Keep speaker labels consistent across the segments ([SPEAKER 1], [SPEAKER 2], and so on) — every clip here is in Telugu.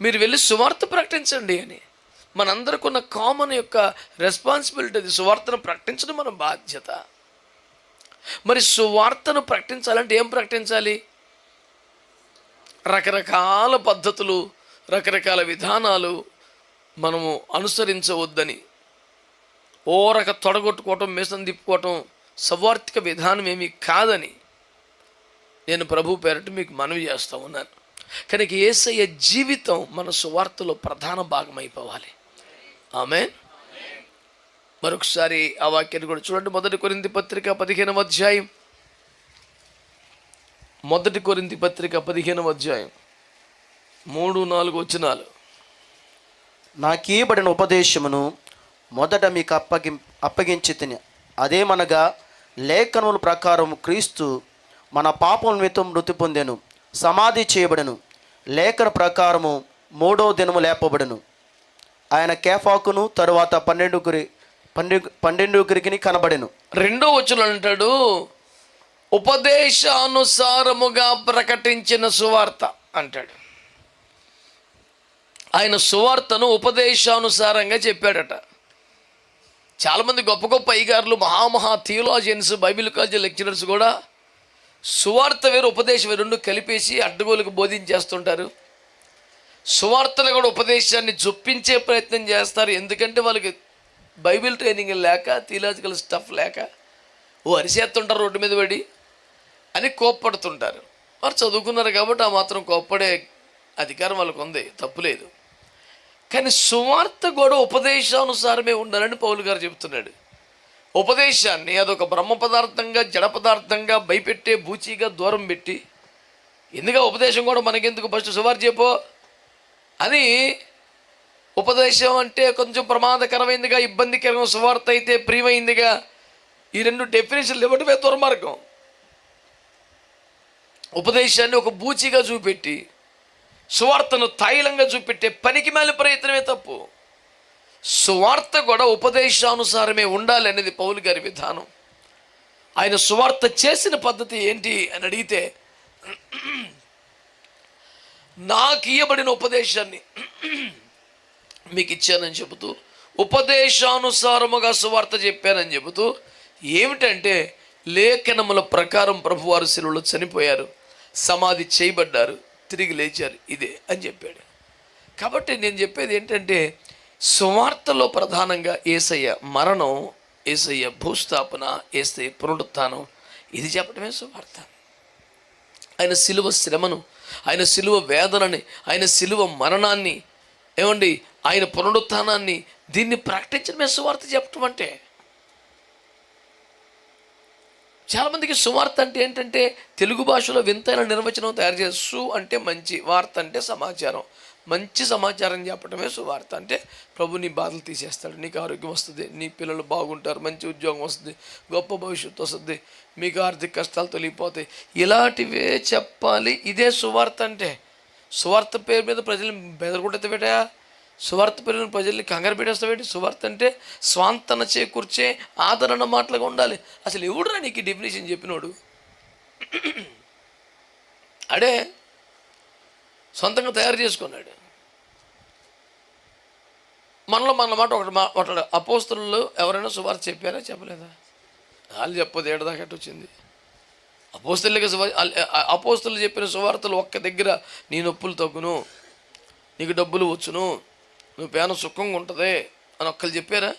[SPEAKER 1] మీరు వెళ్ళి సువార్త ప్రకటించండి అని. మనందరికున్న కామన్ యొక్క రెస్పాన్సిబిలిటీ అది. సువార్తను ప్రకటించడం మన బాధ్యత. మరి సువార్తను ప్రకటించాలంటే ఏం ప్రకటించాలి? రకరకాల పద్ధతులు రకరకాల విధానాలు మనము అనుసరించవద్దని. ఓ రక తొడగొట్టుకోవటం మేసం తిప్పుకోవటం సవార్థిక విధానం ఏమీ కాదని నేను ప్రభు పేరట మీకు మనవి చేస్తూ ఉన్నాను. కనుక ఏసయ్య జీవితం మన సువార్తలో ప్రధాన భాగం అయిపోవాలి ఆమె మరొకసారి ఆ వాక్యాన్ని కూడా చూడండి. మొదటి కొరింది పత్రిక పదిహేనవ అధ్యాయం. మొదటి కొరింది పత్రిక పదిహేనవ అధ్యాయం. మూడు నాలుగు వచనాలు.
[SPEAKER 2] నాకీయబడిన ఉపదేశమును మొదట మీకు అప్పగి అప్పగించి తిని అదేమనగా లేఖనముల ప్రకారం క్రీస్తు మన పాపం నిమిత్తం మృతి పొందాను. సమాధి చేయబడను. లేఖన ప్రకారము మూడో దినము లేపబడను. ఆయన కేఫాకును తరువాత పన్నెండుగురి పన్నెండు పన్నెండుగురికి కనబడెను.
[SPEAKER 1] రెండో వచనం అంటాడు ఉపదేశానుసారముగా ప్రకటించిన సువార్త అంటాడు. ఆయన సువార్తను ఉపదేశానుసారంగా చెప్పాడట. చాలామంది గొప్ప గొప్ప అయ్యగారులు మహామహా థియోలాజియన్స్ బైబిల్ కాలేజీ లెక్చరర్స్ కూడా సువార్త వేరు ఉపదేశం రెండు కలిపేసి అడ్డగోలకు బోధించేస్తుంటారు సువార్తలు కూడా ఉపదేశాన్ని జొప్పించే ప్రయత్నం చేస్తారు. ఎందుకంటే వాళ్ళకి బైబిల్ ట్రైనింగ్ లేక థియలాజికల్ స్టఫ్ లేక ఓ అరిసేస్తుంటారు రోడ్డు మీద పడి అని కోప్పడుతుంటారు. వారు చదువుకున్నారు కాబట్టి ఆ మాత్రం కోప్పడే అధికారం వాళ్ళకు ఉంది తప్పులేదు కానీ సువార్త కూడా ఉపదేశానుసారమే ఉండాలని పౌలు గారు చెబుతున్నాడు. ఉపదేశాన్ని అదొక బ్రహ్మ పదార్థంగా జడ పదార్థంగా భయపెట్టే బూచిగా దూరం పెట్టి ఎందుగా ఉపదేశం కూడా మనకెందుకు ఫస్ట్ సువార్ చెప్పో? అని ఉపదేశం అంటే కొంచెం ప్రమాదకరమైందిగా ఇబ్బందికరం సువార్త అయితే ప్రియమైందిగా ఈ రెండు డెఫినేషన్లు ఇవ్వటమే దుర్మార్గం. ఉపదేశాన్ని ఒక బూచిగా చూపెట్టి సువార్తను తైలంగా చూపెట్టే పనికి మేల ప్రయత్నమే తప్పు. సువార్త కూడా ఉపదేశానుసారమే ఉండాలి అనేది పౌలు గారి విధానం. ఆయన సువార్త చేసిన పద్ధతి ఏంటి అని అడిగితే నాకు ఇయ్యబడిన ఉపదేశాన్ని మీకు ఇచ్చానని చెబుతూ ఉపదేశానుసారముగా సువార్త చెప్పానని చెబుతూ ఏమిటంటే లేఖనముల ప్రకారం ప్రభువారు శిలువలో చనిపోయారు సమాధి చేయబడ్డారు తిరిగి లేచారు ఇదే అని చెప్పాడు. కాబట్టి నేను చెప్పేది ఏంటంటే సువార్తలో ప్రధానంగా ఏసయ్య మరణం ఏసయ్య భూస్థాపన ఏసయ్య పునరుత్థానం ఇది చెప్పడమే సువార్త. ఆయన సిలువ శ్రమను ఆయన సిలువ వేదనని ఆయన సిలువ మరణాన్ని ఏమండి ఆయన పునరుత్థానాన్ని దీన్ని ప్రకటించడమే సువార్త చెప్పటం అంటే. చాలామందికి సువార్త అంటే ఏంటంటే తెలుగు భాషలో వింతైన నిర్వచనం తయారు చేసి సు అంటే మంచి వార్త అంటే సమాచారం. మంచి సమాచారం చెప్పటమే సువార్త. అంటే ప్రభు నీ బాధలు తీసేస్తాడు నీకు ఆరోగ్యం వస్తుంది నీ పిల్లలు బాగుంటారు మంచి ఉద్యోగం వస్తుంది గొప్ప భవిష్యత్తు వస్తుంది మీకు ఆర్థిక కష్టాలు తొలగిపోతాయి. ఇలాంటివే చెప్పాలి. ఇదే సువార్త అంటే. సువార్త పేరు మీద ప్రజలు బెదరగొట్టేది పెట్టా సువార్త పేరు మీద ప్రజల్ని కంగారు పెట్టేస్తావేంటి సువార్త అంటే స్వాంతన చేకూర్చే ఆదరణ మాటలుగా ఉండాలి. అసలు ఎవడురా నీకు డెఫినేషన్ చెప్పినోడు? అడే సొంతంగా తయారు చేసుకున్నాడు. మనలో మన మాట ఒకటి మా ఒకటి అపోస్తులు ఎవరైనా సువార్త చెప్పారా? చెప్పలేదా? వాళ్ళు చెప్పదు ఏడదాకట్టు వచ్చింది. అపోస్తులకి సువా అపోస్తులు చెప్పిన సువార్తలు ఒక్క దగ్గర నీ నొప్పులు తగ్గును నీకు డబ్బులు వచ్చును నువ్వు పేన సుఖంగా ఉంటుంది అని ఒక్కరు చెప్పారా?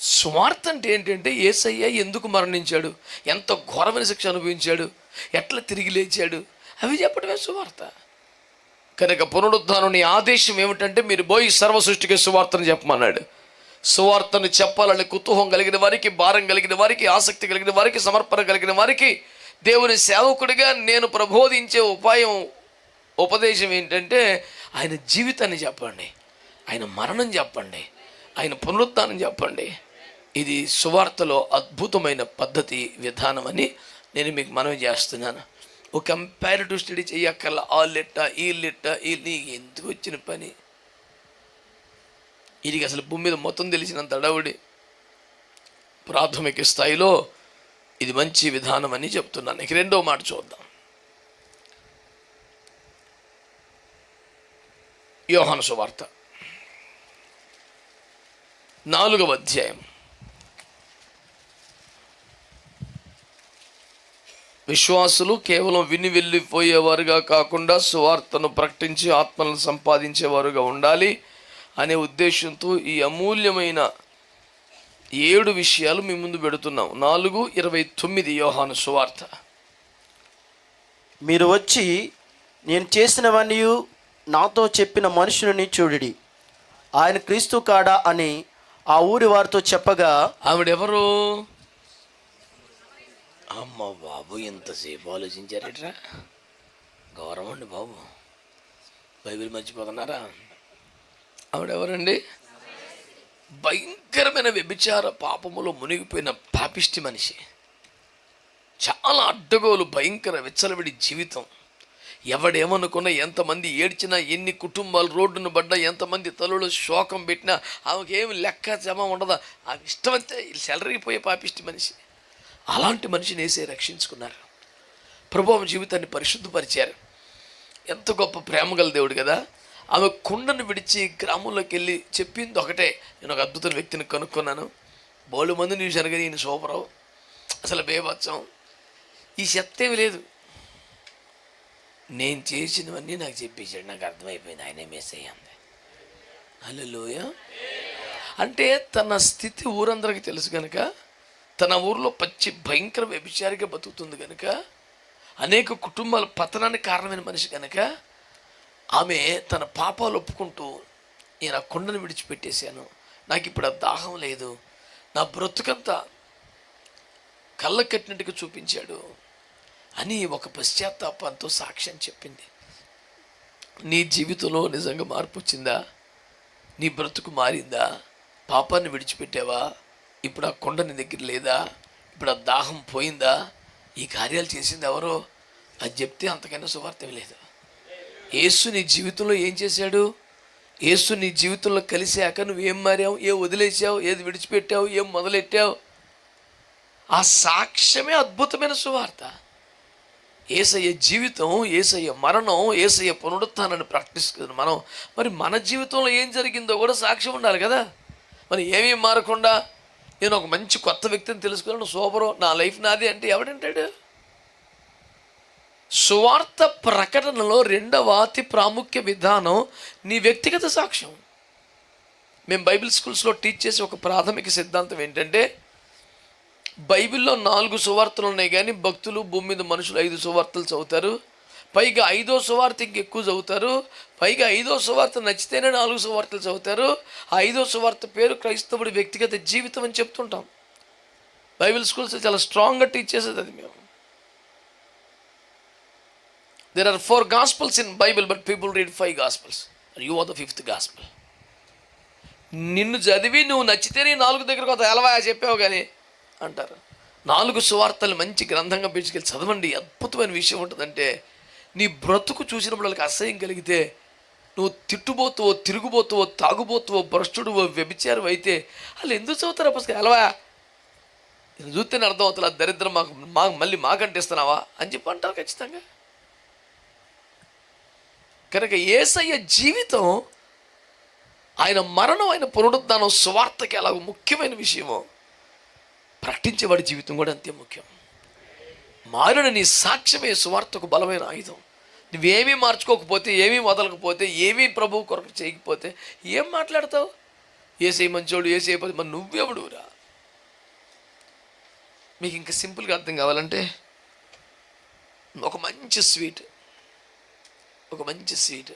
[SPEAKER 1] స్వార్థ అంటే ఏంటంటే ఏసయ్య ఎందుకు మరణించాడు? ఎంత ఘోరమైన శిక్ష అనుభవించాడు? ఎట్లా తిరిగి లేచాడు? అవి చెప్పడమే సువార్త. కనుక పునరుద్ధానుని ఆదేశం ఏమిటంటే మీరు పోయి సర్వ సృష్టికి సువార్తను చెప్పమన్నాడు. సువార్తను చెప్పాలని కుతూహం కలిగిన వారికి భారం కలిగిన వారికి ఆసక్తి కలిగిన వారికి సమర్పణ కలిగిన వారికి దేవుని సేవకుడిగా నేను ప్రబోధించే ఉపాయం ఉపదేశం ఏంటంటే ఆయన జీవితాన్ని చెప్పండి. ఆయన మరణం చెప్పండి. ఆయన పునరుద్ధానం చెప్పండి. ఇది సువార్తలో అద్భుతమైన పద్ధతి విధానం అని నేను మీకు మనవి చేస్తున్నాను. ఒక కంపారిటివ్ స్టడీ చెయ్యక్కర్ల. ఆ లిట్ట ఈ లిట్ట ఈ నీకు ఎందుకు వచ్చిన పని? ఇది అసలు భూమి మీద మొత్తం తెలిసినంత అడవుడి. ప్రాథమిక స్థాయిలో ఇది మంచి విధానం అని చెప్తున్నాను. ఇక రెండో మాట చూద్దాం. యోహన సువార్త. నాలుగవ అధ్యాయం. విశ్వాసులు కేవలం విని వెళ్ళిపోయేవారుగా కాకుండా సువార్తను ప్రకటించి ఆత్మలను సంపాదించేవారుగా ఉండాలి అనే ఉద్దేశంతో ఈ అమూల్యమైన ఏడు విషయాలు మీ ముందు పెడుతున్నాం. నాలుగు ఇరవై తొమ్మిది యోహాను సువార్త.
[SPEAKER 2] మీరు వచ్చి నేను చేసినవన్నీ నాతో చెప్పిన మనుషుని చూడిడి. ఆయన క్రీస్తు కాడా అని ఆ ఊరి వారితో చెప్పగా
[SPEAKER 1] ఆవిడెవరు? అమ్మ బాబు ఎంతసేపు ఆలోచించారట్రా? గౌరవం అండి బాబు. బైబిల్ మర్చిపోతున్నారా? ఆవిడెవరండి? భయంకరమైన వ్యభిచార పాపములో మునిగిపోయిన పాపిష్టి మనిషి. చాలా అడ్డగోలు భయంకర విచ్చలవిడి జీవితం. ఎవడేమనుకున్నా ఎంతమంది ఏడ్చినా ఎన్ని కుటుంబాలు రోడ్డును పడ్డా ఎంతమంది తలలో శోకం పెట్టినా ఆమెకేమి లెక్క జమ ఉండదా? ఆమె ఇష్టమంతే సెలరిపోయే పాపిష్టి మనిషి. అలాంటి మనిషిని వేసే రక్షించుకున్నారు. ప్రభావం జీవితాన్ని పరిశుద్ధపరిచారు. ఎంత గొప్ప ప్రేమ గల దేవుడు కదా. ఆమె కుండను విడిచి గ్రామంలోకి వెళ్ళి చెప్పింది ఒకటే. నేను ఒక అద్భుతమైన వ్యక్తిని కనుక్కున్నాను. బోలు మంది చూశాను కానీ ఈయన సూపరు అసలు బేబచ్చం ఈ చెత్తేమి లేదు. నేను చేసినవన్నీ నాకు చెప్పేశాడు. నాకు అర్థమైపోయింది. ఆయనే మిస్ అయ్యింది హలోయ అంటే తన స్థితి ఊరందరికీ తెలుసు కనుక తన ఊర్లో పచ్చి భయంకర వ్యభిచారిగా బతుకుతుంది కనుక అనేక కుటుంబాల పతనానికి కారణమైన మనిషి కనుక ఆమె తన పాపాలు ఒప్పుకుంటూ నేను ఆ కొండను విడిచిపెట్టేశాను. నాకు ఇప్పుడు ఆ దాహం లేదు. నా బ్రతుకంతా కళ్ళ కట్టినట్టుగా చూపించాడు అని ఒక పశ్చాత్తాపంతో సాక్ష్యం చెప్పింది. నీ జీవితంలో నిజంగా మార్పు వచ్చిందా? నీ బ్రతుకు మారిందా? పాపాన్ని విడిచిపెట్టావా? ఇప్పుడు ఆ కొండ నీ దగ్గర లేదా? ఇప్పుడు ఆ దాహం పోయిందా? ఈ కార్యాలు చేసింది ఎవరో? అది చెప్తే అంతకైనా సువార్తం లేదు. యేసు నీ జీవితంలో ఏం చేశాడు? యేసు నీ జీవితంలో కలిసాక నువ్వేం మారావు? ఏ వదిలేసావు ఏది విడిచిపెట్టావు? ఏం మొదలెట్టావు? ఆ సాక్ష్యమే అద్భుతమైన సువార్త. ఏసయ్య జీవితం ఏసయ్య మరణం ఏసయ్య పునరుత్నాన్ని ప్రకటిస్తుంది మనం. మరి మన జీవితంలో ఏం జరిగిందో కూడా సాక్ష్యం ఉండాలి కదా. మరి ఏమీ మారకుండా నేను ఒక మంచి కొత్త వ్యక్తిని తెలుసుకున్నాను. సూపరు నా లైఫ్ నాది అంటే ఎవడంటాడు? సువార్త ప్రకటనలో రెండవ అతి ప్రాముఖ్య విధానం నీ వ్యక్తిగత సాక్ష్యం. మేము బైబిల్ స్కూల్స్లో టీచ్ చేసే ఒక ప్రాథమిక సిద్ధాంతం ఏంటంటే బైబిల్లో నాలుగు సువార్తలు ఉన్నాయి కానీ భక్తులు భూమి మీద మనుషులు ఐదు సువార్తలు చదువుతారు. పైగా ఐదో సువార్త ఇంకెక్కువ చదువుతారు. పైగా ఐదో సువార్త నచ్చితేనే నాలుగు సువార్తలు చదువుతారు. ఆ ఐదో సువార్త పేరు క్రైస్తవుడి వ్యక్తిగత జీవితం అని చెప్తుంటాం. బైబిల్ స్కూల్స్ చాలా స్ట్రాంగ్గా టీచ్ చేసేది అది మేము. There are four gospels in Bible but people read five gospels you are the fifth gospel నిన్ను చదివి నువ్వు నచ్చితేనే నాలుగు దగ్గరకు ఒక ఎలవాయా చెప్పావు కానీ? అంటారు. నాలుగు సువార్తలు మంచి గ్రంథంగా పెంచుకెళ్ళి చదవండి. అద్భుతమైన విషయం ఉంటుందంటే నీ బ్రతుకు చూసినప్పుడు వాళ్ళకి అసహ్యం కలిగితే నువ్వు తిట్టుబోతువో తిరుగుబోతువో తాగుబోతువో భ్రష్టుడువో వ్యభిచారం అయితే వాళ్ళు ఎందుకు చదువుతారు పుస్తకం ఎలవా నేను చూస్తేనే అర్థం అవుతుంది ఆ దరిద్రం మాకు మా మళ్ళీ మాకంటే ఇస్తున్నావా అని చెప్పి అంటారు ఖచ్చితంగా. కనుక ఏసయ్య జీవితం ఆయన మరణం ఆయన పునరుద్ధానం స్వార్థకి ఎలాగో ముఖ్యమైన విషయము. ప్రకటించేవాడి జీవితం కూడా అంతే ముఖ్యం. మారిన నీ సాక్ష్యమే సువార్తకు బలమైన ఆయుధం. నువ్వేమీ మార్చుకోకపోతే ఏమీ వదలకపోతే ఏమీ ప్రభువు కొరకు చేయకపోతే ఏం మాట్లాడతావు? ఏసే మంచోడు ఏసై పది మరి నువ్వెవడురా మీకు ఇంకా సింపుల్గా అర్థం కావాలంటే ఒక మంచి స్వీట్ ఒక మంచి స్వీట్.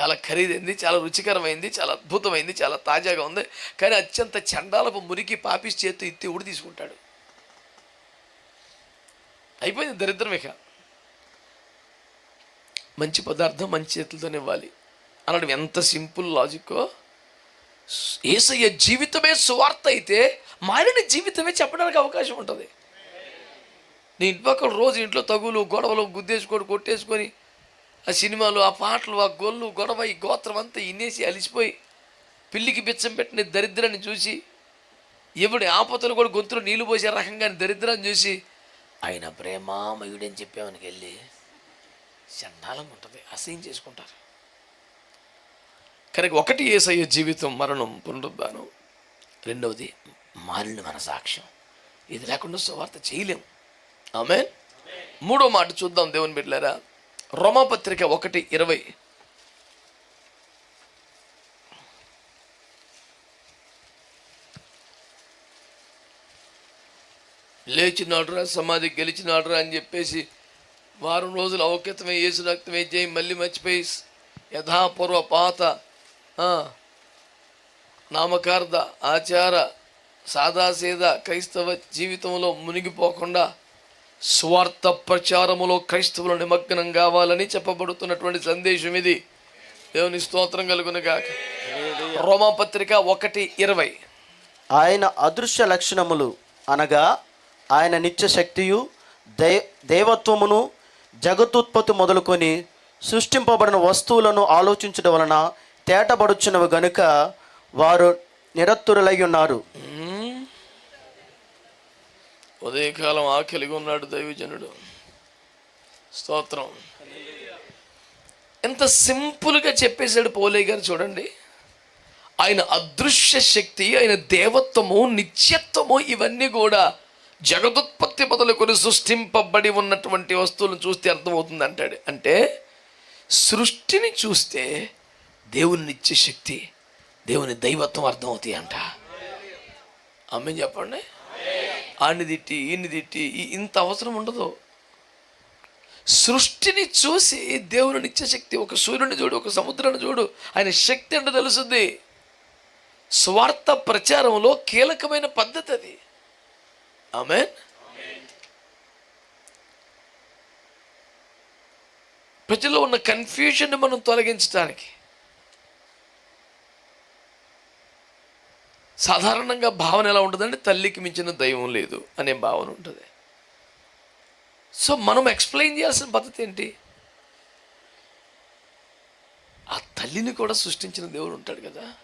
[SPEAKER 1] చాలా ఖరీదైంది చాలా రుచికరమైంది చాలా అద్భుతమైంది చాలా తాజాగా ఉంది. కానీ అత్యంత చండాలపు మురికి పాపిస్ చేతి ఇత్తి ఉడి తీసుకుంటాడు. అయిపోయింది దరిద్రం ఇక. మంచి పదార్థం మంచి చేతులతోనే ఇవ్వాలి. అనడం ఎంత సింపుల్ లాజిక్కో ఏసయ్య జీవితమే సువార్త అయితే మారిన జీవితమే చెప్పడానికి అవకాశం ఉంటుంది. నీ ఇంటిపక్కన రోజు ఇంట్లో తగులు గొడవలు గుద్దేసుకొని కొట్టేసుకొని ఆ సినిమాలు ఆ పాటలు ఆ గొల్లు గొడవ ఈ గోత్రం అంతా ఇన్నేసి అలిసిపోయి పిల్లికి బిచ్చం పెట్టిన దరిద్రాన్ని చూసి ఎవడి ఆపదలు కూడా గొంతులో నీళ్ళు పోసే రకంగా దరిద్రాన్ని చూసి ఆయన ప్రేమామయుడని చెప్పామనికి వెళ్ళి చండాలంగా ఉంటుంది. అసహ్యం చేసుకుంటారు. కనుక ఒకటి ఏసయ్య జీవితం మరణం పునరుద్ధానం. రెండవది మారిన మన సాక్ష్యం ఇది లేకుండా సువార్త చేయలేం. ఆమె మూడో మాట చూద్దాం దేవుని బిడ్డలారా. రోమాపత్రిక ఒకటి ఇరవై. లేచినాడురా సమాధి గెలిచినాడురా అని చెప్పేసి వారం రోజులు ఔక్యతమే యేసు రక్తమే చేయి మళ్ళీ మర్చిపోయి యథాపూర్వ పాత నామకార్థ ఆచార సాదాసీద క్రైస్తవ జీవితంలో మునిగిపోకుండా స్వార్థ ప్రచారములో క్రైస్తవులు నిమగ్నం కావాలని చెప్పబడుతున్నటువంటి సందేశం ఇది. దేవుని స్తోత్రం కలుగునుగాక రోమాపత్రిక ఒకటి ఇరవై.
[SPEAKER 2] ఆయన అదృశ్య లక్షణములు అనగా ఆయన నిత్య శక్తియు దే దేవత్వమును జగతుత్పత్తి మొదలుకొని సృష్టింపబడిన వస్తువులను ఆలోచించడం వలన తేటపడుచున్నవి గనుక వారు నిరత్తురులై ఉన్నారు.
[SPEAKER 1] ఉదయకాలం ఆకలిగా ఉన్నాడు దైవజనుడు. స్తోత్రం. ఎంత సింపుల్గా చెప్పేశాడు పోలే గారు చూడండి. ఆయన అదృశ్య శక్తి ఆయన దేవత్వము నిత్యత్వము ఇవన్నీ కూడా జగదుత్పత్తి మొదలుకొని సృష్టింపబడి ఉన్నటువంటి వస్తువులను చూస్తే అర్థమవుతుంది అంటాడు. అంటే సృష్టిని చూస్తే దేవుని నిత్య శక్తి దేవుని దైవత్వం అర్థమవుతాయి అంట. అమ్మే చెప్పండి? ఆని తిట్టి ఈయన్ని తిట్టి ఈ- ఇంత అవసరం ఉండదు. సృష్టిని చూసి దేవుని నిత్యశక్తి ఒక సూర్యుని చూడు ఒక సముద్రాన్ని చూడు ఆయన శక్తి అంటే తెలుస్తుంది స్వార్థ ప్రచారంలో కీలకమైన పద్ధతి అది. ఆమెన్ ప్రజల్లో ఉన్న కన్ఫ్యూజన్ని మనం తొలగించడానికి. సాధారణంగా భావన ఎలా ఉంటుందంటే తల్లికి మించిన దైవం లేదు అనే భావన ఉంటుంది. సో మనం ఎక్స్ప్లెయిన్ చేయాల్సిన పద్ధతి ఏంటి? ఆ తల్లిని కూడా సృష్టించిన దేవుడు ఉంటాడు కదా.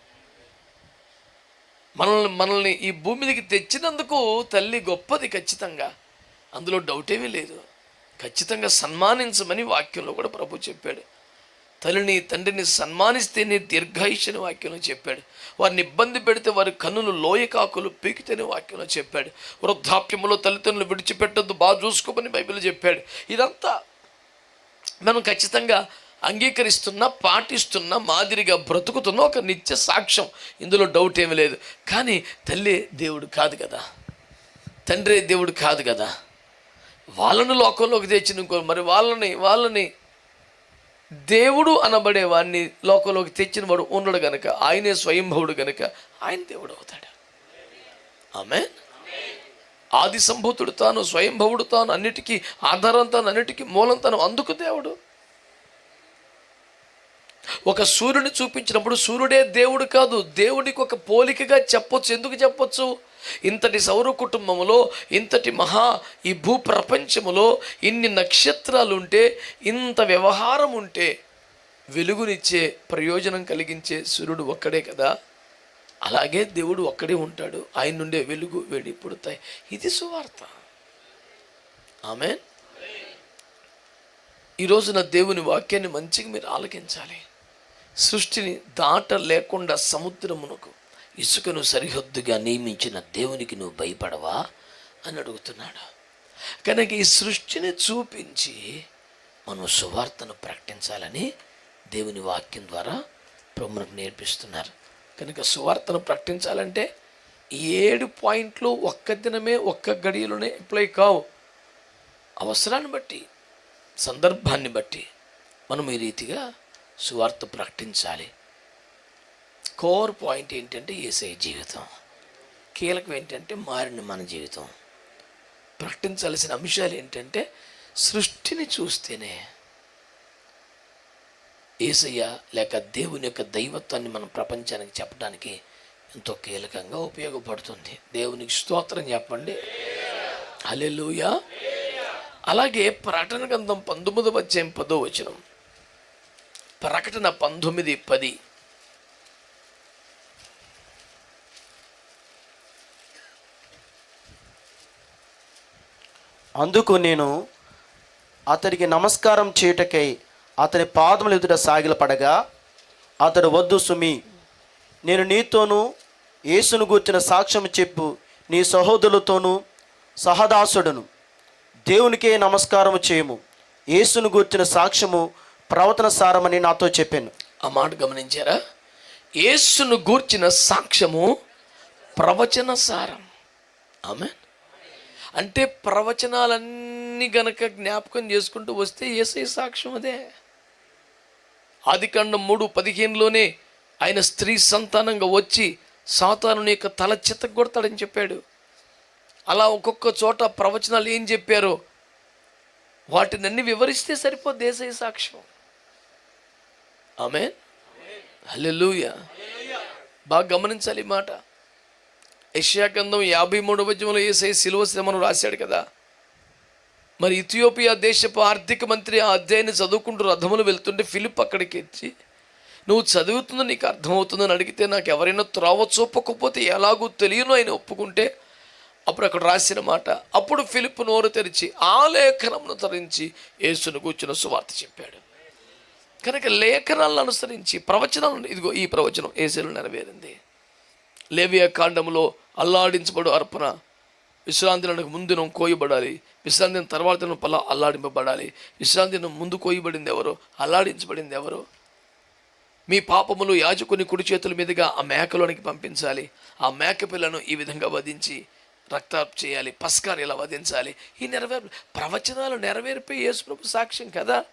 [SPEAKER 1] మనల్ని మనల్ని ఈ భూమి మీదకి తెచ్చినందుకు తల్లి గొప్పది ఖచ్చితంగా. అందులో డౌట్ ఏమీ లేదు. ఖచ్చితంగా సన్మానించమని వాక్యంలో కూడా ప్రభు చెప్పాడు. తల్లిని తండ్రిని సన్మానిస్తేనే దీర్ఘాయుషని వాక్యంలో చెప్పాడు. వారిని ఇబ్బంది పెడితే వారి కన్నులు లోయకాకులు పీకితేనే వాక్యంలో చెప్పాడు. వృద్ధాప్యములో తల్లిదండ్రులు విడిచిపెట్టద్దు బాగా చూసుకోమని బైబిల్ చెప్పాడు. ఇదంతా మనం ఖచ్చితంగా అంగీకరిస్తున్న పాటిస్తున్న మాదిరిగా బ్రతుకుతున్న ఒక నిత్య సాక్ష్యం. ఇందులో డౌట్ ఏమీ లేదు. కానీ తల్లి దేవుడు కాదు కదా. తండ్రి దేవుడు కాదు కదా. వాళ్ళను లోకంలోకి తెచ్చిన ఇంకో మరి వాళ్ళని వాళ్ళని దేవుడు అనబడే వాడిని లోకంలోకి తెచ్చిన వాడు ఉన్నాడు గనక. ఆయనే స్వయంభవుడు గనక. ఆయన దేవుడు అవుతాడు. ఆమె ఆది సంభూతుడు తాను స్వయంభవుడు తాను అన్నిటికీ ఆధారం తాను అన్నిటికీ మూలం తాను అందుకు దేవుడు. ఒక సూర్యుని చూపించినప్పుడు సూర్యుడే దేవుడు కాదు దేవుడికి ఒక పోలికగా చెప్పొచ్చు. ఎందుకు చెప్పొచ్చు? ఇంతటి సౌర కుటుంబంలో ఇంతటి మహా ఈ భూ ప్రపంచములో ఇన్ని నక్షత్రాలు ఉంటే ఇంత వ్యవహారం ఉంటే వెలుగునిచ్చే ప్రయోజనం కలిగించే సూర్యుడు ఒక్కడే కదా? అలాగే దేవుడు ఒక్కడే ఉంటాడు. ఆయన నుండే వెలుగు వేడి పుడతాయి ఇది సువార్త. ఆమె ఈరోజు నా దేవుని వాక్యాన్ని మంచిగా మీరు ఆలకించాలి. సృష్టిని దాట లేకుండా సముద్రమునకు ఇసుకను సరిహద్దుగా నియమించిన దేవునికి నువ్వు భయపడవా అని అడుగుతున్నాడు. కనుక ఈ సృష్టిని చూపించి మనం సువార్తను ప్రకటించాలని దేవుని వాక్యం ద్వారా ప్రముఖులకు నేర్పిస్తున్నారు. కనుక సువార్తను ప్రకటించాలంటే ఏడు పాయింట్లు ఒక్క దినమే ఒక్క గడియలోనే అప్లై కావు. అవసరాన్ని బట్టి సందర్భాన్ని బట్టి మనం ఈ రీతిగా సువార్త ప్రకటించాలి. కోర్ పాయింట్ ఏంటంటే ఏసై జీవితం. కీలకం ఏంటంటే మారిన మన జీవితం. ప్రకటించాల్సిన అంశాలు ఏంటంటే సృష్టిని చూస్తేనే ఏసయ్య లేక దేవుని యొక్క దైవత్వాన్ని మనం ప్రపంచానికి చెప్పడానికి ఎంతో కీలకంగా ఉపయోగపడుతుంది. దేవునికి స్తోత్రం చెప్పండి. అలెలుయా అలాగే ప్రకటన గ్రంథం పంతొమ్మిది వచ్చే పదో వచనం. ప్రకటన పంతొమ్మిది పది.
[SPEAKER 2] అందుకు నేను అతడికి నమస్కారం చేయుటకై అతని పాదములు ఎదుట సాగిలపడగా అతడు వద్దు సుమి నేను నీతోనూ యేసును గూర్చిన సాక్ష్యం చెప్పు నీ సహోదరులతోనూ సహదాసుడును. దేవునికే నమస్కారము చేయము. యేసును గూర్చిన సాక్ష్యము ప్రవర్తన సారమని నాతో చెప్పాను.
[SPEAKER 1] ఆ మాట గమనించారా? యేసును గూర్చిన సాక్ష్యము ప్రవచన సారం. ఆమె అంటే ప్రవచనాలన్నీ గనక జ్ఞాపకం చేసుకుంటూ వస్తే ఏసై సాక్ష్యం అదే. ఆదికాండం మూడు పదిహేనులోనే ఆయన స్త్రీ సంతానంగా వచ్చి సాతాను యొక్క తల చిత్తగొడతాడని చెప్పాడు. అలా ఒక్కొక్క చోట ప్రవచనాలు ఏం చెప్పారో వాటినన్నీ వివరిస్తే సరిపోద్ది ఏసై సాక్ష్యం. ఆమె హలెలుయ బాగా గమనించాలి మాట. యష్యాకందం యాభై మూడవ ఉద్యమంలో ఏసై సిలువ శ్రమను రాశాడు కదా. మరి ఇథియోపియా దేశపు ఆర్థిక మంత్రి ఆ అధ్యాయాన్ని చదువుకుంటూ రథములు వెళ్తుంటే ఫిలిప్ అక్కడికి వచ్చి నువ్వు చదువుతుందో నీకు అర్థమవుతుందని అడిగితే నాకు ఎవరైనా త్రోవ చూపకపోతే ఎలాగో తెలియను ఆయన ఒప్పుకుంటే అప్పుడు అక్కడ రాసిన మాట. అప్పుడు ఫిలిప్ నోరు తెరిచి ఆ లేఖనమును తరించి యేసును కూర్చున్న సువార్త చెప్పాడు. కనుక లేఖనాలను అనుసరించి ప్రవచనం ఇదిగో ఈ ప్రవచనం ఏసేలు నెరవేరింది. లేవియా కాండంలో అల్లాడించబడు అర్పణ విశ్రాంతి ముందును కోయబడాలి. విశ్రాంతి తర్వాత పలా అల్లాడింపబడాలి. విశ్రాంతి ముందు కోయబడింది ఎవరు? అల్లాడించబడింది ఎవరు? మీ పాపములు యాజకుని కుడి చేతుల మీదుగా ఆ మేకలోనికి పంపించాలి. ఆ మేక పిల్లను ఈ విధంగా వధించి రక్తాప్ చేయాలి. పస్కాన్ని ఇలా వధించాలి. ఈ నెరవేర్పు ప్రవచనాలు నెరవేర్పే యేసుప్రభు సాక్ష్యం కదా?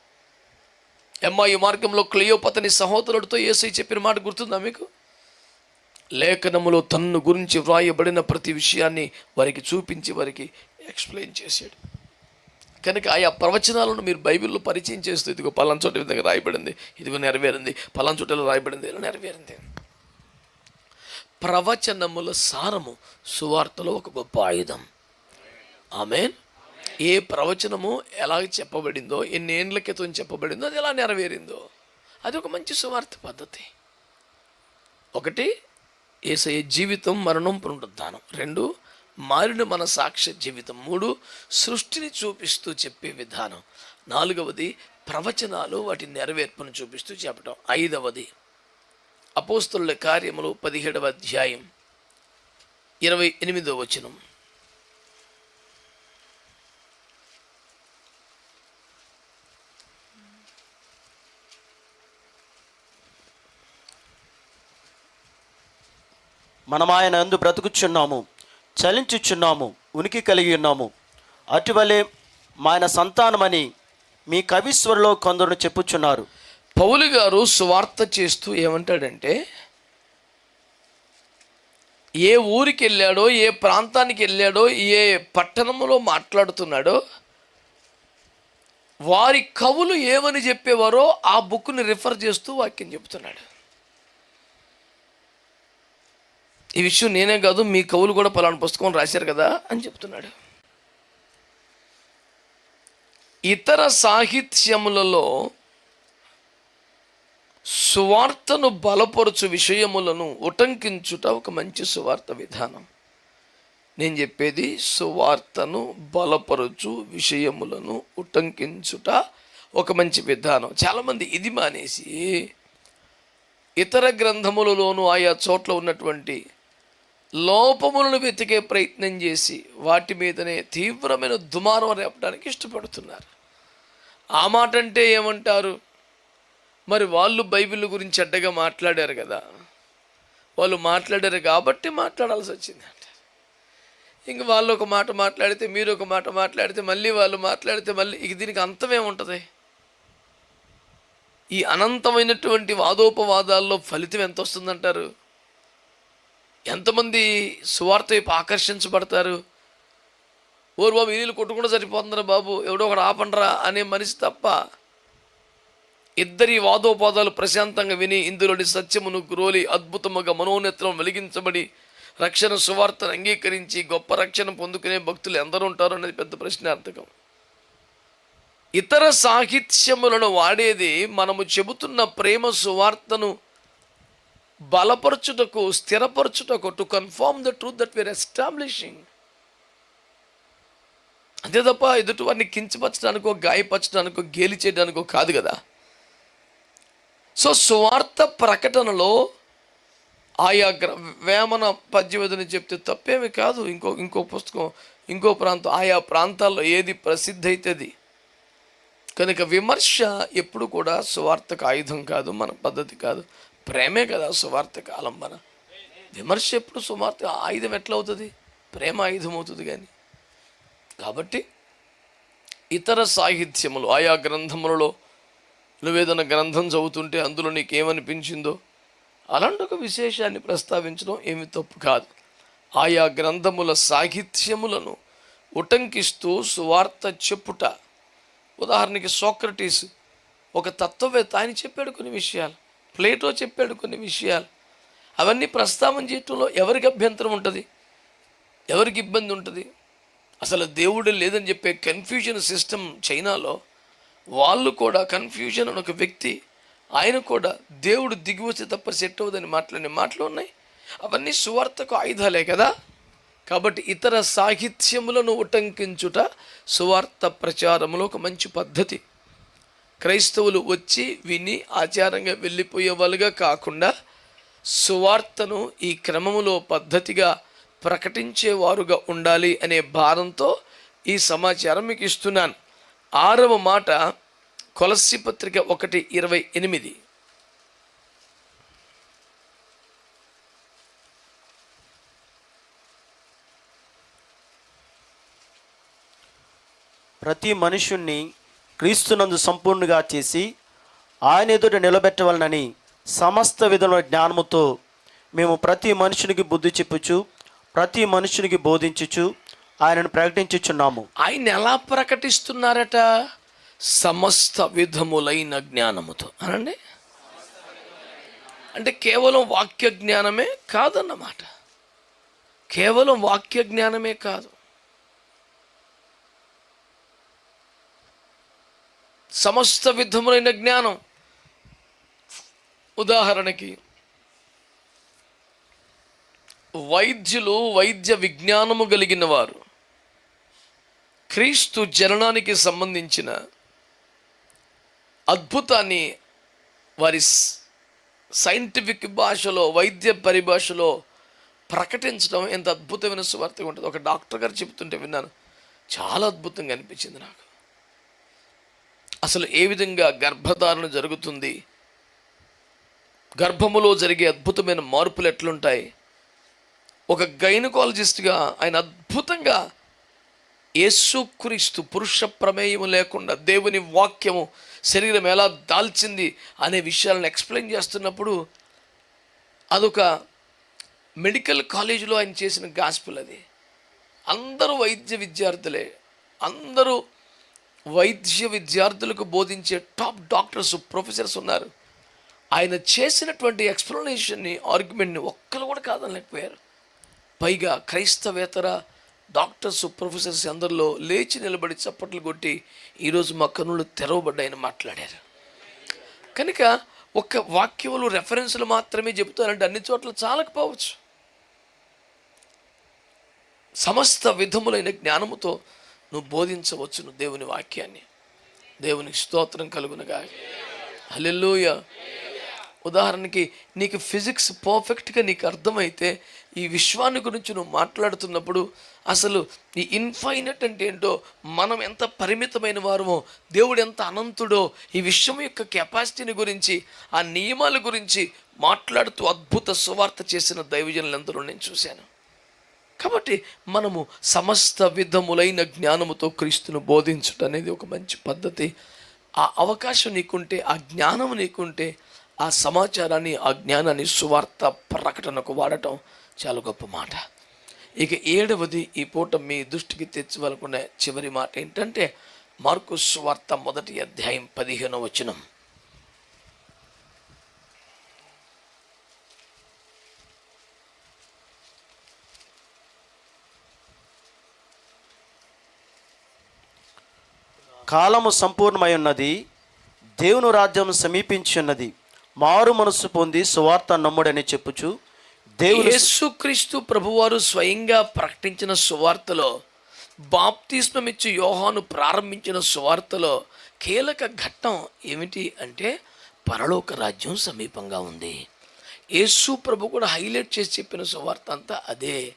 [SPEAKER 1] ఎమ్మాయి మార్గంలో క్లియోపతని సహోదరుడితో ఏసై చెప్పిన మాట గుర్తుందా మీకు? లేఖనములో తన్ను గురించి వ్రాయబడిన ప్రతి విషయాన్ని వారికి చూపించి వారికి ఎక్స్ప్లెయిన్ చేశాడు. కనుక ఆయా ప్రవచనాలను మీరు బైబిల్లో పరిచయం చేస్తూ ఇదిగో పలాంచోట చోట విధంగా రాయబడింది ఇదిగో నెరవేరింది పలాంచోటలో రాయబడింది ఇలా నెరవేరింది. ప్రవచనముల సారము సువార్తలో ఒక గొప్ప ఆయుధం. ఆమెన్. ఏ ప్రవచనము ఎలా చెప్పబడిందో ఎన్నేండ్ల క్రితం చెప్పబడిందో అది ఎలా నెరవేరిందో. అది ఒక మంచి సువార్త పద్ధతి. ఒకటి ఏసయ జీవితం మరణం పునరుద్ధానం. రెండు మారిన మన సాక్ష్య జీవితం. మూడు సృష్టిని చూపిస్తూ చెప్పే విధానం. నాలుగవది ప్రవచనాలు వాటి నెరవేర్పును చూపిస్తూ చెప్పడం ఐదవది అపోస్తుల కార్యములు పదిహేడవ అధ్యాయం ఇరవై ఎనిమిదవ వచనం.
[SPEAKER 2] మనం ఆయన అందు బ్రతుకుచున్నాము చలించుచున్నాము ఉనికి కలిగి ఉన్నాము. అటువలే మా ఆయన సంతానమని మీ కవిశ్వరులో కొందరు చెప్పుచున్నారు.
[SPEAKER 1] పౌలు గారు సువార్త చేస్తూ ఏమంటాడంటే ఏ ఊరికి వెళ్ళాడో ఏ ప్రాంతానికి వెళ్ళాడో ఏ పట్టణంలో మాట్లాడుతున్నాడో వారి కవులు ఏమని చెప్పేవారో ఆ బుక్ని రిఫర్ చేస్తూ వాక్యం చెప్తున్నాడు. ఈ విషయం నేనే కాదు మీ కవులు కూడా పలానా పుస్తకం రాశారు కదా అని చెప్తున్నాడు. ఇతర సాహిత్యములలో సువార్తను బలపరచు విషయములను ఉటంకించుట ఒక మంచి సువార్త విధానం. నేను చెప్పేది సువార్తను బలపరచు విషయములను ఉటంకించుట ఒక మంచి విధానం. చాలామంది ఇది మానేసి ఇతర గ్రంథములలోనూ ఆయా చోట్ల ఉన్నటువంటి లోపములను వెతికే ప్రయత్నం చేసి వాటి మీదనే తీవ్రమైన దుమారం రేపడానికి ఇష్టపడుతున్నారు. ఆ మాట అంటే ఏమంటారు? మరి వాళ్ళు బైబిల్ గురించి అడ్డగా మాట్లాడారు కదా. వాళ్ళు మాట్లాడారు కాబట్టి మాట్లాడాల్సి వచ్చింది అంటారు ఇంక వాళ్ళు ఒక మాట మాట్లాడితే మీరు ఒక మాట మాట్లాడితే మళ్ళీ వాళ్ళు మాట్లాడితే మళ్ళీ ఇక దీనికి అంతమేముంటుంది ఈ అనంతమైనటువంటి వాదోపవాదాల్లో ఫలితం ఎంత వస్తుందంటారు? ఎంతమంది సువార్త వైపు ఆకర్షించబడతారు? ఓరు బాబు ఈ నీళ్ళు సరిపోతుందిరా బాబు ఎవడో ఒకడు ఆపండ్రా అనే మనిషి తప్ప ఇద్దరి వాదోపాదాలు ప్రశాంతంగా విని ఇందులోని సత్యమును గ్రోలి అద్భుతముగా మనోనేత్రం వెలిగించబడి రక్షణ సువార్తను అంగీకరించి గొప్ప రక్షణ పొందుకునే భక్తులు ఎందరు ఉంటారు అనేది పెద్ద ప్రశ్నార్థకం. ఇతర సాహిత్యములను వాడేది మనము చెబుతున్న ప్రేమ సువార్తను బలపరచుటకు స్థిరపరచుటకు to confirm the truth that we are establishing అంతే తప్ప ఎదుటివారిని కించపరచడానికో గాయపరచడానికో గేలి చేయడానికో కాదు కదా. సో సువార్త ప్రకటనలో ఆయా గ్ర వేమన పద్యవదని చెప్తే తప్పేమి కాదు. ఇంకో ఇంకో పుస్తకం ఇంకో ప్రాంతం ఆయా ప్రాంతాల్లో ఏది ప్రసిద్ధి అవుతుంది కనుక విమర్శ ఎప్పుడు కూడా సువార్తకు ఆయుధం కాదు మన పద్ధతి కాదు. ప్రేమే కదా సువార్తకు ఆలంబన విమర్శ ఎప్పుడు సువార్త? ఆయుధం ఎట్లా అవుతుంది ప్రేమ ఆయుధం అవుతుంది కానీ. కాబట్టి ఇతర సాహిత్యములు ఆయా గ్రంథములలో నువ్వేదైనా గ్రంథం చదువుతుంటే అందులో నీకేమనిపించిందో? అలాంటి ఒక విశేషాన్ని ప్రస్తావించడం ఏమి తప్పు కాదు. ఆయా గ్రంథముల సాహిత్యములను ఉటంకిస్తూ సువార్త చెప్పుట. ఉదాహరణకి సోక్రటీస్ ఒక తత్వవేత్త ఆయన చెప్పాడు కొన్ని విషయాలు. ప్లేటో చెప్పాడు కొన్ని విషయాలు. అవన్నీ ప్రస్తావన చేయటంలో ఎవరికి అభ్యంతరం ఉంటుంది? ఎవరికి ఇబ్బంది ఉంటుంది? అసలు దేవుడు లేదని చెప్పే కన్ఫ్యూజన్ సిస్టమ్ చైనాలో వాళ్ళు కూడా కన్ఫ్యూజన్ అని ఒక వ్యక్తి ఆయన కూడా దేవుడు దిగి వస్తే తప్ప సెట్ అవ్వదని మాట్లాడిన మాటలు ఉన్నాయి. అవన్నీ సువార్తకు ఆయుధాలే కదా? కాబట్టి ఇతర సాహిత్యములను ఉటంకించుట సువార్త ప్రచారములో ఒక మంచి పద్ధతి. క్రైస్తవులు వచ్చి విని ఆచారంగా వెళ్ళిపోయే వాళ్ళుగా కాకుండా సువార్తను ఈ క్రమములో పద్ధతిగా ప్రకటించేవారుగా ఉండాలి అనే భారంతో ఈ సమాచారం మీకు ఇస్తున్నాను. ఆరవ మాట కొలసి పత్రిక ఒకటి ఇరవై ఎనిమిది.
[SPEAKER 2] ప్రతి మనుషుణ్ణి క్రీస్తునందు సంపూర్ణగా చేసి ఆయన ఎదుట నిలబెట్టవలనని సమస్త విధముల జ్ఞానముతో మేము ప్రతి మనుషునికి బుద్ధి చెప్పుచు ప్రతి మనుషునికి బోధించుచు ఆయనను ప్రకటించుచున్నాము.
[SPEAKER 1] ఆయన ఎలా ప్రకటిస్తున్నారట? సమస్త విధములైన జ్ఞానముతో. అనండి? అంటే కేవలం వాక్య జ్ఞానమే కాదన్నమాట. కేవలం వాక్య జ్ఞానమే కాదు. సమస్త విధములైన జ్ఞానం. ఉదాహరణకి వైద్యులు వైద్య విజ్ఞానము కలిగిన వారు క్రీస్తు జననానికి సంబంధించిన అద్భుతాన్ని వారి సైంటిఫిక్ భాషలో వైద్య పరిభాషలో ప్రకటించడం ఎంత అద్భుతమైన సువార్తగా ఉంటుంది. ఒక డాక్టర్ గారు చెప్తుంటే విన్నాను. చాలా అద్భుతంగా అనిపించింది నాకు. అసలు ఏ విధంగా గర్భధారణ జరుగుతుంది? గర్భములో జరిగే అద్భుతమైన మార్పులు ఎట్లుంటాయి? ఒక గైనకాలజిస్ట్గా ఆయన అద్భుతంగా యేసుక్రీస్తు పురుష ప్రమేయము లేకుండా దేవుని వాక్యము శరీరం ఎలా దాల్చింది అనే విషయాలను ఎక్స్ప్లెయిన్ చేస్తున్నప్పుడు అదొక మెడికల్ కాలేజీలో ఆయన చేసిన గాస్పుల్ అది అందరూ వైద్య విద్యార్థులే. అందరూ వైద్య విద్యార్థులకు బోధించే టాప్ డాక్టర్స్ ప్రొఫెసర్స్ ఉన్నారు. ఆయన చేసినటువంటి ఎక్స్ప్లెనేషన్ని ఆర్గ్యుమెంట్ని ఒక్కరు కూడా కాదనలేకపోయారు. పైగా క్రైస్తవేతర డాక్టర్స్ ప్రొఫెసర్స్ అందరిలో లేచి నిలబడి చప్పట్లు కొట్టి ఈరోజు మా కన్నులు తెరవబడ్డాయని మాట్లాడారు. కనుక ఒక వాక్యములు రెఫరెన్సులు మాత్రమే చెబుతానంటే అన్ని చోట్ల చాలకపోవచ్చు. సమస్త విధములైన జ్ఞానముతో నువ్వు బోధించవచ్చును దేవుని వాక్యాన్ని. దేవునికి స్తోత్రం కలుగునగా హల్లెలూయ. ఉదాహరణకి నీకు ఫిజిక్స్ పర్ఫెక్ట్గా నీకు అర్థమైతే ఈ విశ్వాన్ని గురించి నువ్వు మాట్లాడుతున్నప్పుడు అసలు ఈ ఇన్ఫైనట్ అంటే ఏంటో మనం ఎంత పరిమితమైన వారమో దేవుడు ఎంత అనంతుడో ఈ విశ్వం యొక్క కెపాసిటీని గురించి ఆ నియమాల గురించి మాట్లాడుతూ అద్భుత సువార్త చేసిన దైవజనులందరూ నేను చూశాను. కాబట్టి మనము సమస్త విధములైన జ్ఞానముతో క్రీస్తును బోధించడం అనేది ఒక మంచి పద్ధతి. ఆ అవకాశం నీకుంటే ఆ జ్ఞానం నీకుంటే ఆ సమాచారాన్ని ఆ జ్ఞానాన్ని సువార్త ప్రకటనకు వాడటం చాలా గొప్ప మాట. ఇక ఏడవది ఈ పూట మీ దృష్టికి తెచ్చవలకునే చివరి మాట ఏంటంటే మార్కు సువార్త మొదటి అధ్యాయం పదిహేనో వచనం.
[SPEAKER 2] కాలము సంపూర్ణమై ఉన్నది. దేవుని రాజ్యం సమీపించి ఉన్నది. మారు మనస్సు పొంది సువార్త నమ్ముడని చెప్పుచు దేవుని
[SPEAKER 1] యేసుక్రీస్తు ప్రభువారు స్వయంగా ప్రకటించిన సువార్తలో బాప్తిస్మమిచ్చి యోహాను ప్రారంభించిన సువార్తలో కీలక ఘట్టం ఏమిటి అంటే పరలోక రాజ్యం సమీపంగా ఉంది. యేసు ప్రభు కూడా హైలైట్ చేసి చెప్పిన సువార్త అంతా అదే.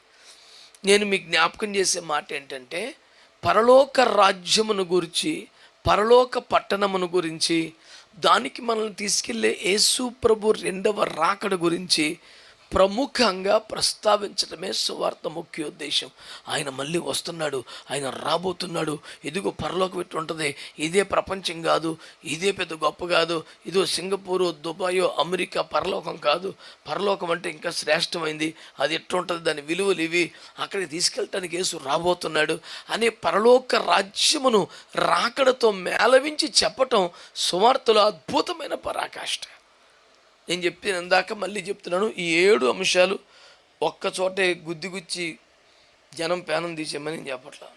[SPEAKER 1] నేను మీకు జ్ఞాపకం చేసే మాట ఏంటంటే పరలోక రాజ్యమును గురించి పరలోక పట్టణమును గురించి దానికి మనల్ని తీసుకెళ్ళే యేసు ప్రభు రెండవ రాకడ గురించి ప్రముఖంగా ప్రస్తావించడమే సువార్త ముఖ్య ఉద్దేశం. ఆయన మళ్ళీ వస్తున్నాడు ఆయన రాబోతున్నాడు. ఇదిగో పరలోకం పెట్టి ఉంటుంది. ఇదే ప్రపంచం కాదు ఇదే పెద్ద గొప్ప కాదు ఇదో సింగపూరు దుబాయో అమెరికా పరలోకం కాదు. పరలోకం అంటే ఇంకా శ్రేష్టమైంది. అది ఎట్లుంటుంది? దాని విలువలు ఇవి. అక్కడికి తీసుకెళ్ళటానికి యేసు రాబోతున్నాడు. అనే పరలోక రాజ్యమును రాకడతో మేళవించి చెప్పటం సువార్తలో అద్భుతమైన పరాకాష్ట. నేను చెప్పిన ఇందాక మళ్ళీ చెప్తున్నాను ఈ ఏడు అంశాలు ఒక్క చోటే గుద్దిగుచ్చి జనం పేనం తీసేయమని నేను చెప్పట్లా.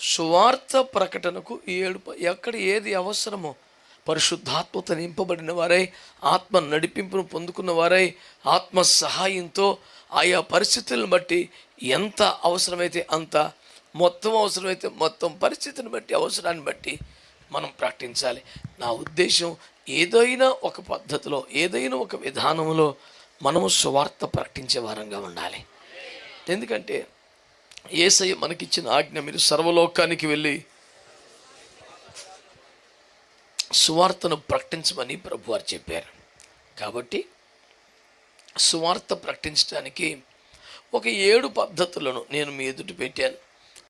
[SPEAKER 1] సువార్త ప్రకటనకు ఈ ఏడు ఎక్కడ ఏది అవసరమో పరిశుద్ధాత్మత నింపబడిన వారై ఆత్మ నడిపింపును పొందుకున్న వారై ఆత్మ సహాయంతో ఆయా పరిస్థితులను బట్టి ఎంత అవసరమైతే అంత మొత్తం అవసరమైతే మొత్తం పరిస్థితిని బట్టి అవసరాన్ని బట్టి మనం ప్రకటించాలి నా ఉద్దేశం ఏదైనా ఒక పద్ధతిలో ఏదైనా ఒక విధానంలో మనము సువార్త ప్రకటించే వారంగా ఉండాలి. ఎందుకంటే ఏసయ్య మనకిచ్చిన ఆజ్ఞ మీరు సర్వలోకానికి వెళ్ళి సువార్తను ప్రకటించమని ప్రభువారు చెప్పారు. కాబట్టి సువార్త ప్రకటించడానికి ఒక ఏడు పద్ధతులను నేను మీ ఎదుట పెట్టాను.